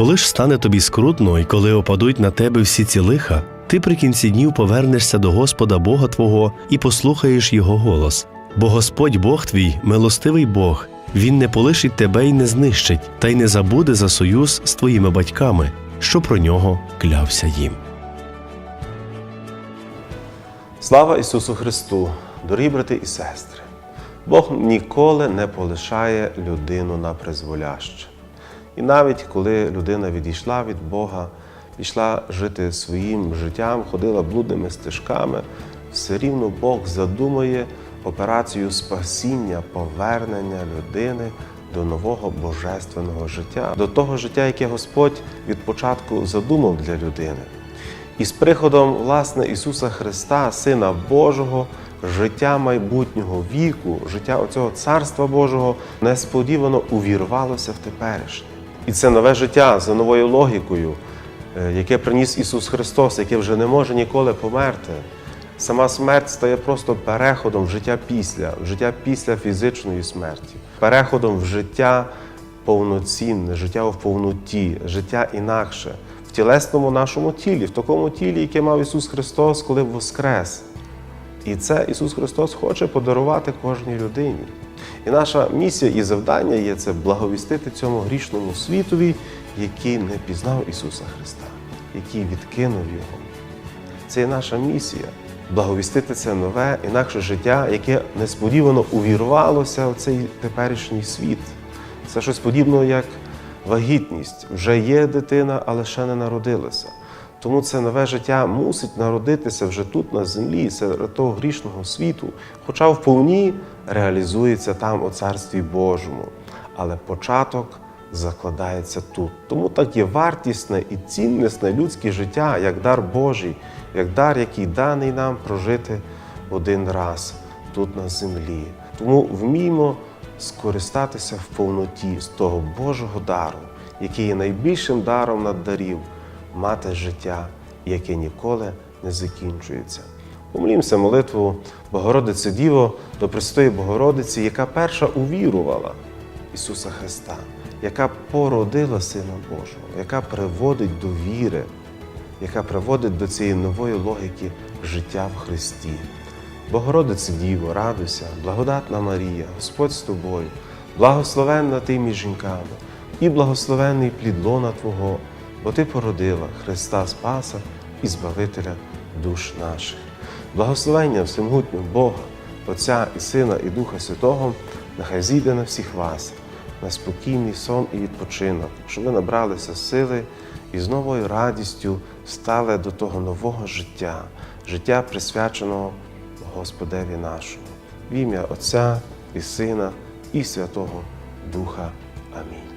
Коли ж стане тобі скрутно, і коли опадуть на тебе всі ці лиха, ти при кінці днів повернешся до Господа Бога Твого і послухаєш Його голос. Бо Господь Бог твій, милостивий Бог, Він не полишить тебе і не знищить, та й не забуде за союз з твоїми батьками, що про нього клявся їм. Слава Ісусу Христу, дорогі брати і сестри! Бог ніколи не полишає людину на призволяще. І навіть коли людина відійшла від Бога, пішла жити своїм життям, ходила блудними стежками, все рівно Бог задумує операцію спасіння, повернення людини до нового божественного життя, до того життя, яке Господь від початку задумав для людини. І з приходом власне Ісуса Христа, Сина Божого, життя майбутнього віку, життя оцього Царства Божого несподівано увірвалося в теперішнє. І це нове життя за новою логікою, е, яке приніс Ісус Христос, яке вже не може ніколи померти. Сама смерть стає просто переходом в життя після, в життя після фізичної смерті, переходом в життя повноцінне, життя в повноті, життя інакше, в тілесному нашому тілі, в такому тілі, яке мав Ісус Христос, коли воскрес. І це Ісус Христос хоче подарувати кожній людині. І наша місія і завдання є це благовістити цьому грішному світові, який не пізнав Ісуса Христа, який відкинув Його. Це є наша місія благовістити це нове, інакше життя, яке несподівано увірвалося в цей теперішній світ. Це щось подібне, як вагітність. Вже є дитина, але ще не народилася. Тому це нове життя мусить народитися вже тут, на землі, серед того грішного світу, хоча вповні реалізується там у Царстві Божому. Але початок закладається тут. Тому так є вартісне і ціннісне людське життя, як дар Божий, як дар, який даний нам прожити один раз тут на землі. Тому вміємо скористатися в повноті з того Божого дару, який є найбільшим даром над дарів, мати життя, яке ніколи не закінчується. Помолімося молитву Богородице Діво до Престої Богородиці, яка перша увірувала Ісуса Христа, яка породила Сина Божого, яка приводить до віри, яка приводить до цієї нової логіки життя в Христі. Богородице Діво, радуйся, благодатна Марія, Господь з тобою, благословенна ти між жінками, і благословенний плід лона Твого, бо Ти породила Христа Спаса і Збавителя душ наших. Благословення всемогутнього Бога, Отця і Сина, і Духа Святого, нехай зійде на всіх вас, на спокійний сон і відпочинок, щоб ви набралися сили і з новою радістю стали до того нового життя, життя присвяченого Господеві нашому. В ім'я Отця і Сина, і Святого Духа. Амінь.